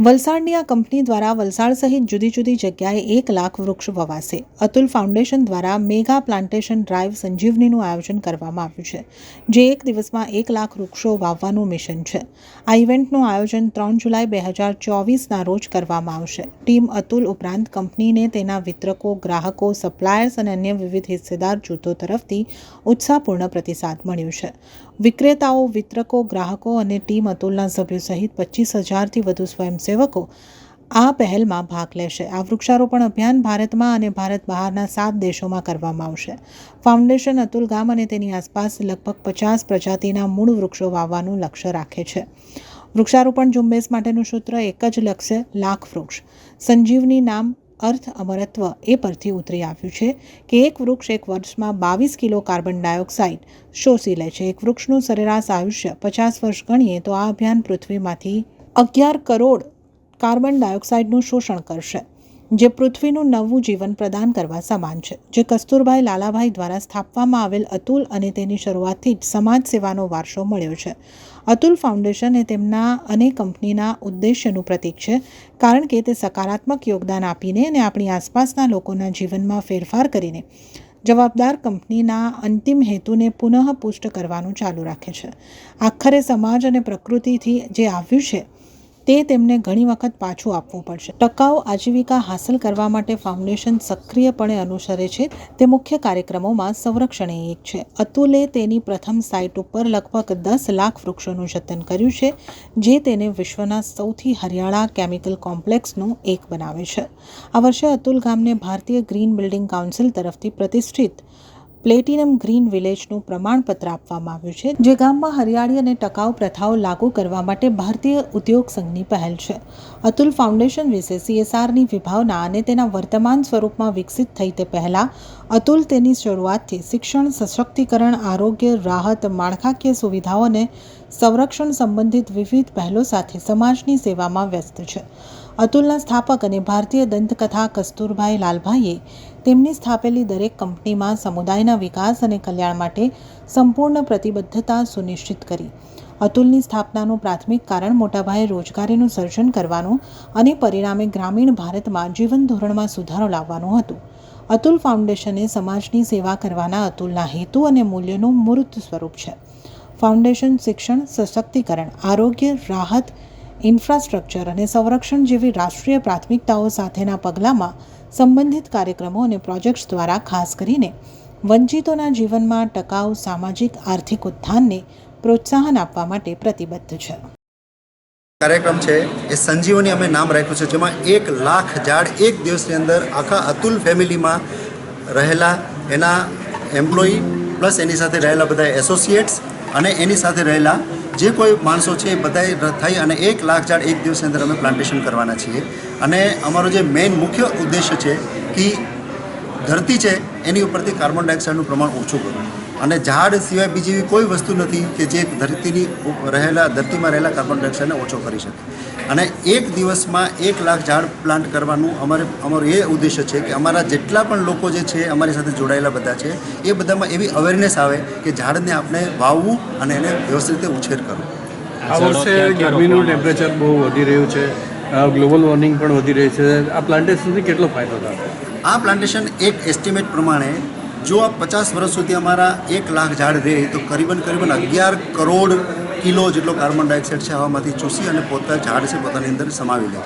વલસાડની આ કંપની દ્વારા વલસાડ સહિત જુદી જુદી જગ્યાએ એક લાખ વૃક્ષ વવાશે. અતુલ ફાઉન્ડેશન દ્વારા મેગા પ્લાન્ટેશન ડ્રાઈવ સંજીવનીનું આયોજન કરવામાં આવ્યું છે, જે એક દિવસમાં એક લાખ વૃક્ષો વાવવાનું મિશન છે. આ ઇવેન્ટનું આયોજન ત્રણ જુલાઈ બે હજાર ચોવીસના રોજ કરવામાં આવશે. ટીમ અતુલ ઉપરાંત કંપનીને તેના વિતરકો, ગ્રાહકો, સપ્લાયર્સ અને અન્ય વિવિધ હિસ્સેદાર જૂથો તરફથી ઉત્સાહપૂર્ણ પ્રતિસાદ મળ્યો છે. વિક્રેતાઓ, વિતરકો, ગ્રાહકો અને ટીમ અતુલના સભ્યો સહિત પચીસ હજારથી વધુ સ્વયંસેવકો આ પહેલમાં ભાગ લેશે. આ વૃક્ષારોપણ અભિયાન ભારતમાં અને ભારત બહારના સાત દેશોમાં કરવામાં આવશે. ફાઉન્ડેશન અતુલ ગામ અને તેની આસપાસ લગભગ પચાસ પ્રજાતિના મૂળ વૃક્ષો વાવવાનું લક્ષ્ય રાખે છે. વૃક્ષારોપણ ઝુંબેશ માટેનું સૂત્ર એક જ લક્ષ્ય લાખ વૃક્ષ. સંજીવની નામ અર્થ અમરત્વ એ પરથી ઉતરી આવ્યું છે કે એક વૃક્ષ એક વર્ષમાં બાવીસ કિલો કાર્બન ડાયોક્સાઇડ શોષી લે છે. એક વૃક્ષનું સરેરાશ આયુષ્ય પચાસ વર્ષ ગણીએ તો આ અભિયાન પૃથ્વીમાંથી અગિયાર કરોડ કાર્બન ડાયોક્સાઇડનું શોષણ કરશે, જે પૃથ્વીનું નવું જીવન પ્રદાન કરવા સમાન છે, જે કસ્તુરભાઈ લાલાભાઈ દ્વારા સ્થાપવામાં આવેલ અતુલ અને તેની શરૂઆતથી જ સમાજ સેવાનો વારસો મળ્યો છે. અતુલ ફાઉન્ડેશન એ તેમના અને કંપનીના ઉદ્દેશ્યનું પ્રતીક છે, કારણ કે તે સકારાત્મક યોગદાન આપીને અને આપણી આસપાસના લોકોના જીવનમાં ફેરફાર કરીને જવાબદાર કંપનીના અંતિમ હેતુને પુનઃ પુષ્ટ કરવાનું ચાલુ રાખે છે. આખરે સમાજ અને પ્રકૃતિથી જે આવ્યું છે તે તેમને ઘણી વખત પાછું આપવું પડશે. ટકાઉ આજીવિકા હાંસલ કરવા માટે ફાઉન્ડેશન સક્રિયપણે અનુસરે છે. તે મુખ્ય કાર્યક્રમોમાં સંરક્ષણ એક છે. અતુલે તેની પ્રથમ સાઇટ ઉપર લગભગ દસ લાખ વૃક્ષોનું જતન કર્યું છે, જે તેને વિશ્વના સૌથી હરિયાળા કેમિકલ કોમ્પ્લેક્સનું એક બનાવે છે. આ વર્ષે અતુલ ગામને ભારતીય ગ્રીન બિલ્ડિંગ કાઉન્સિલ તરફથી પ્રતિષ્ઠિત પ્લેટિનમ ગ્રીન વિલેજનું પ્રમાણપત્ર આપવામાં આવ્યું છે, જે ગામમાં હરિયાળી અને ટકાઉ પ્રથાઓ લાગુ કરવા માટે ભારતીય ઉદ્યોગ સંઘની પહેલ છે. અતુલ ફાઉન્ડેશન વિશે સીએસઆરની વિભાવના અને તેના વર્તમાન સ્વરૂપમાં વિકસિત થઈ તે પહેલાં, અતુલ તેની શરૂઆતથી શિક્ષણ, સશક્તિકરણ, આરોગ્ય, રાહત, માળખાકીય સુવિધાઓ અને સંરક્ષણ સંબંધિત વિવિધ પહેલો સાથે સમાજની સેવામાં વ્યસ્ત છે. અતુલના સ્થાપક અને ભારતીય દંતકથા કસ્તુરભાઈ લાલભાઈએ તેમની સ્થાપેલી દરેક કંપનીમાં સમુદાયના વિકાસ અને કલ્યાણ માટે સંપૂર્ણ પ્રતિબદ્ધતા સુનિશ્ચિત કરી. અતુલની સ્થાપનાનું પ્રાથમિક કારણ મોટાભાગે રોજગારીનું સર્જન કરવાનું અને પરિણામે ગ્રામીણ ભારતમાં જીવન ધોરણમાં સુધારો લાવવાનું હતું. અતુલ ફાઉન્ડેશને સમાજની સેવા કરવાના અતુલના હેતુ અને મૂલ્યનું મૂર્ત સ્વરૂપ છે. ફાઉન્ડેશન શિક્ષણ, સશક્તિકરણ, આરોગ્ય, રાહત ઇન્ફ્રાસ્ટ્રક્ચર અને સંરક્ષણ જેવી રાષ્ટ્રીય પ્રાથમિકતાઓ સાથેના પગલાંમાં સંબંધિત કાર્યક્રમો અને પ્રોજેક્ટ્સ દ્વારા ખાસ કરીને વંચિતોના જીવનમાં ટકાઉ સામાજિક આર્થિક ઉત્થાનને પ્રોત્સાહન આપવા માટે પ્રતિબદ્ધ છે. કાર્યક્રમ છે એ સંજીવની અમે નામ રાખ્યું છે, જેમાં એક લાખ ઝાડ એક દિવસની અંદર આખા અતુલ ફેમિલીમાં રહેલા એના એમ્પ્લોયી, પ્લસ એની સાથે રહેલા બધા એસોસિએટ્સ અને એની સાથે રહેલા જે કોઈ માણસો છે એ બધાએ થઈ અને એક લાખ ઝાડ એક દિવસની અંદર અમે પ્લાન્ટેશન કરવાના છીએ. અને અમારો જે મેઇન મુખ્ય ઉદ્દેશ્ય છે કે ધરતી છે, એની ઉપરથી કાર્બન ડાયોક્સાઇડનું પ્રમાણ ઓછું કરવું. અને ઝાડ સિવાય બીજી એવી કોઈ વસ્તુ નથી કે જે ધરતીની ઉપ- રહેલા ધરતીમાં રહેલા કાર્બન ડાયોક્સાઇડને ઓછો કરી શકે. અને એક દિવસમાં એક લાખ ઝાડ પ્લાન્ટ કરવાનું અમારે અમારો એ ઉદ્દેશ્ય છે કે અમારા જેટલા પણ લોકો જે છે અમારી સાથે જોડાયેલા બધા છે એ બધામાં એવી અવેરનેસ આવે કે ઝાડને આપણે વાવવું અને એને વ્યવસ્થિત રીતે ઉછેર કરવો. આ વર્ષે ગરમીનું ટેમ્પરેચર બહુ વધી રહ્યું છે. ગ્લોબલ વોર્મિંગ પણ વધી રહી છે. આ પ્લાન્ટેશનથી કેટલો ફાયદો થશે આ પ્લાન્ટેશન એક એસ્ટિમેટ પ્રમાણે જો આ પચાસ વર્ષ સુધી અમારા એક લાખ ઝાડ રહે તો કરીબન કરીબન અગિયાર કરોડ કિલો જેટલો કાર્બન ડાયોક્સાઇડ છે હવામાંથી ચૂસી અને પોતા ઝાડ છે, પોતાની અંદર સમાવી લે.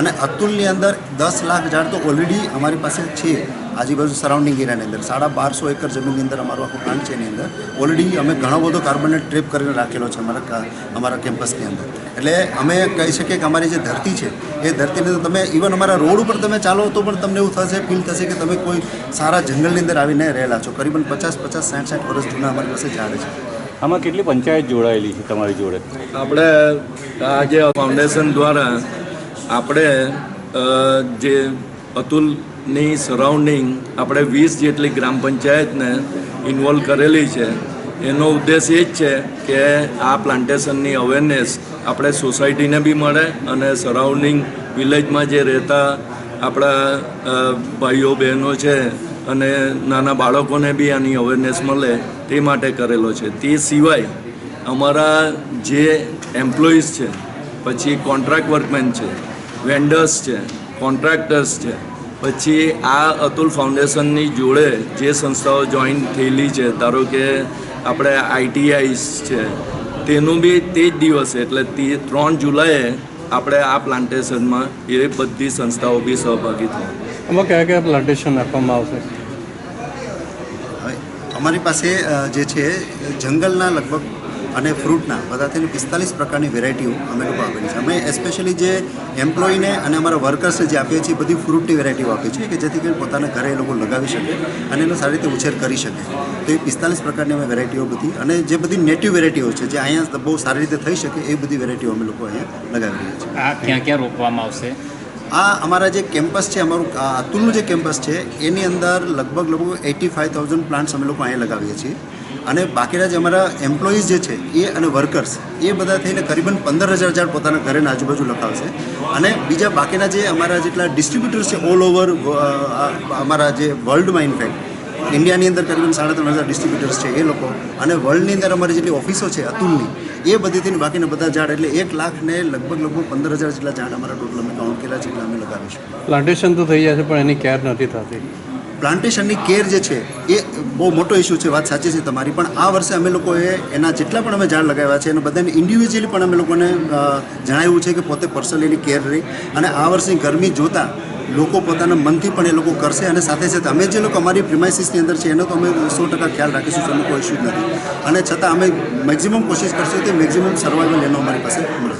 અને અતુલની અંદર દસ લાખ ઝાડ તો ઓલરેડી અમારી પાસે છે. આજુબાજુ સરાઉન્ડિંગ એરિયાની અંદર સાડા બારસો એકર જમીનની અંદર અમારો આખો પ્લાન્ટ છે એની અંદર. ઓલરેડી અમે ઘણો બધો કાર્બનને ટ્રેપ કરીને રાખેલો છે અમારા અમારા કેમ્પસની અંદર. એટલે અમે કહી શકીએ કે અમારી જે ધરતી છે એ ધરતીની તો તમે ઇવન અમારા રોડ ઉપર તમે ચાલો તો પણ તમને એવું થશે ફીલ થશે કે તમે કોઈ સારા જંગલની અંદર આવીને રહેલા છો. કરીબન પચાસ પચાસ સાઠ સાઠ વર્ષ જૂના અમારી પાસે ઝાડ છે. આમાં કેટલી પંચાયત જોડાયેલી છે તમારી જોડે? આપણે આ જે ફાઉન્ડેશન દ્વારા આપણે જે અતુલની સરાઉન્ડિંગ આપણે વીસ જેટલી ગ્રામ પંચાયતને ઇન્વોલ્વ કરેલી છે, એનો ઉદ્દેશ એ જ છે કે આ પ્લાન્ટેશનની અવેરનેસ આપણે સોસાયટીને બી મળે અને સરાઉન્ડિંગ વિલેજમાં જે રહેતા આપણા ભાઈઓ, બહેનો છે અને નાના બાળકોને બી આની અવેરનેસ મળે તે માટે કરેલો છે. તે સિવાય અમારા જે એમ્પ્લોઈઝ છે, પછી કોન્ટ્રાક્ટ વર્કમેન છે વેન્ડર્સ છે કોન્ટ્રાક્ટર્સ છે. પછી આ અતુલ ફાઉન્ડેશનની જોડે જે સંસ્થાઓ જોઈન થયેલી છે ધારો કે આપણે આઈટીઆઈસ છે તેનું બી તે જ દિવસે એટલે તે ત્રણ જુલાઈએ આપણે આ પ્લાન્ટેશનમાં એ બધી સંસ્થાઓ બી સહભાગી થઈ આમાં કયા કયા પ્લાન્ટેશન આપવામાં આવશે? અમારી પાસે જે છે જંગલના લગભગ અને ફ્રૂટના બધા થઈને પિસ્તાલીસ પ્રકારની વેરાયટીઓ અમે લોકો આપેલી છે. અમે એસ્પેશિયલી જે એમ્પ્લોયીને અને અમારા વર્કર્સને જે આપીએ છીએ બધી ફ્રૂટની વેરાયટીઓ આપીએ છીએ કે જેથી કરીને પોતાના ઘરે એ લોકો લગાવી શકે અને એનો સારી રીતે ઉછેર કરી શકે. તો એ પિસ્તાલીસ પ્રકારની અમે વેરાયટીઓ બધી અને જે બધી નેટિવ વેરાયટીઓ છે જે અહીંયા બહુ સારી રીતે થઈ શકે એ બધી વેરાયટીઓ અમે લોકો અહીંયા લગાવી રહ્યા છીએ. આ ક્યાં ક્યાં રોપવામાં આવશે? આ અમારા જે કેમ્પસ છે અમારું અતુલનું જે કેમ્પસ છે એની અંદર લગભગ લગભગ એટી ફાઇવ થાઉઝન્ડ પ્લાન્ટ્સ અમે લોકો અહીંયા લગાવીએ છીએ. અને બાકીના જે અમારા એમ્પ્લોઈઝ જે છે, એ અને વર્કર્સ એ બધા થઈને કરીબન પંદર હજાર ઝાડ પોતાના ઘરે આજુબાજુ લખાવશે. અને બીજા બાકીના જે અમારા જેટલા ડિસ્ટ્રીબ્યુટર્સ છે ઓલ ઓવર અમારા જે વર્લ્ડમાં ઇનફેક્ટ ઇન્ડિયાની અંદર કરીબન સાડા ત્રણ હજાર ડિસ્ટ્રીબ્યુટર્સ છે એ લોકો. અને વર્લ્ડની અંદર અમારી જેટલી ઓફિસો છે, અતુલની, એ બધીથી બાકીના બધા ઝાડ, એટલે એક લાખ ને લગભગ લગભગ પંદર હજાર જેટલા ઝાડ અમારા ટોટલ અમે કાઉન્ટ કર્યા છે, એટલે અમે લગાવીશું. પ્લાન્ટેશન તો થઈ જશે પણ એની કેર નથી થતી. પ્લાન્ટેશનની કેર જે છે એ બહુ મોટો ઇસ્યુ છે, વાત સાચી છે તમારી. પણ આ વર્ષે અમે લોકોએ એના જેટલા પણ અમે ઝાડ લગાવ્યા છે, એને બધાને ઇન્ડિવિજ્યુઅલી પણ અમે લોકોને જણાવ્યું છે કે પોતે પર્સનલી કેર રહી. અને આ વર્ષની ગરમી જોતાં લોકો પોતાના મનથી પણ એ લોકો કરશે અને સાથે સાથે અમે જે લોકો અમારી પ્રિમાઇસીસની અંદર છે એનો તો અમે સો ટકા ખ્યાલ રાખીશું તો એનો કોઈ ઇસ્યુ નથી. અને છતાં અમે મેક્ઝિમમ કોશિશ કરશું કે મેક્ઝિમમ સર્વાઈવલ એનો અમારી પાસે મળશે